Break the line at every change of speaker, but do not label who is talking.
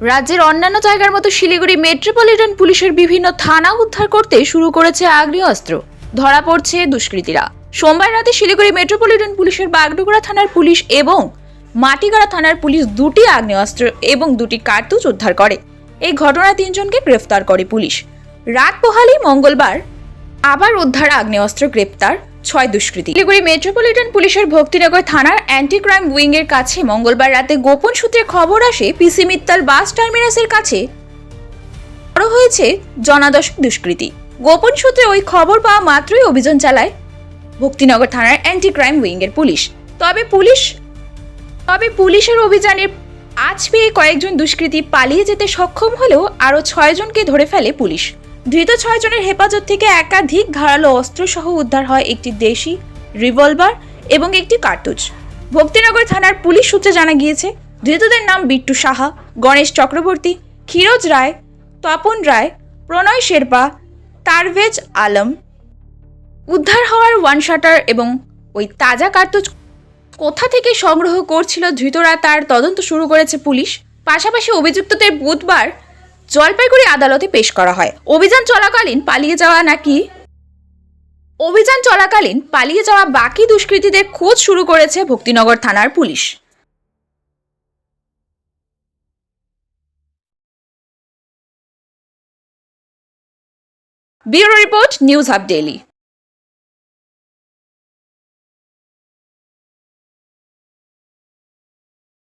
রাজ্যের অন্যান্য জায়গার মতো শিলিগুড়ি মেট্রোপলিটন পুলিশের বিভিন্ন থানা উদ্ধার করতে শুরু করেছে আগ্নেয়াস্ত্র। ধরা পড়ছে দুষ্কৃতীরা। সোমবার রাতে শিলিগুড়ি মেট্রোপলিটন পুলিশের বাগডোগরা থানার পুলিশ এবং মাটিগাড়া থানার পুলিশ দুটি আগ্নেয়াস্ত্র এবং দুটি কার্তুজ উদ্ধার করে। এই ঘটনায় তিনজনকে গ্রেফতার করে পুলিশ। রাত পোহালি মঙ্গলবার আবার উদ্ধার আগ্নেয়াস্ত্র গ্রেপ্তার ছয় দুষ্কৃতী। শিলিগুড়ি মেট্রোপলিটন পুলিশের ভক্তিনগর থানার অ্যান্টি ক্রাইম উইং এর কাছে মঙ্গলবার রাতে গোপন সূত্রে খবর আসে পিসি মিত্তাল বাস টার্মিনাসের কাছে বড় হয়েছে জনাদশক দুষ্কৃতী। গোপন সূত্রে ওই খবর পাওয়া মাত্রই অভিযান চালায় ভক্তিনগর থানার অ্যান্টি ক্রাইম উইং এর পুলিশ। তবে পুলিশ, তবে পুলিশের অভিযানে আজ পেয়ে কয়েকজন দুষ্কৃতী পালিয়ে যেতে সক্ষম হলেও আরও ছয়জনকে ধরে ফেলে পুলিশ। ধৃত ছয়জনের হেফাজত থেকে একাধিক ধারালো অস্ত্রসহ উদ্ধার হয় একটি দেশি রিভলভার এবং একটি কার্তুজ। ভক্তিনগর থানার পুলিশ সূত্রে জানা গিয়েছে, ধৃতদের নাম বিট্টু সাহা, গণেশ চক্রবর্তী, ক্ষীরোজ রায়, তপন রায়, প্রণয় শেরপা, তারভেজ আলম। উদ্ধার হওয়ার ওয়ান শাটার এবং ওই তাজা কার্তুজ কোথা থেকে সংগ্রহ করছিল ধৃতরা তার তদন্ত শুরু করেছে পুলিশ। পাশাপাশি অভিযুক্তদের বুধবার জলপাইগুড়ি আদালতে পেশ করা হয়। অভিযান চলাকালীন পালিয়ে যাওয়া নাকি অভিযান চলাকালীন পালিয়ে যাওয়া বাকি দুষ্কৃতীদের খোঁজ শুরু করেছে ভক্তিনগর থানার police. Bureau report, news hub daily.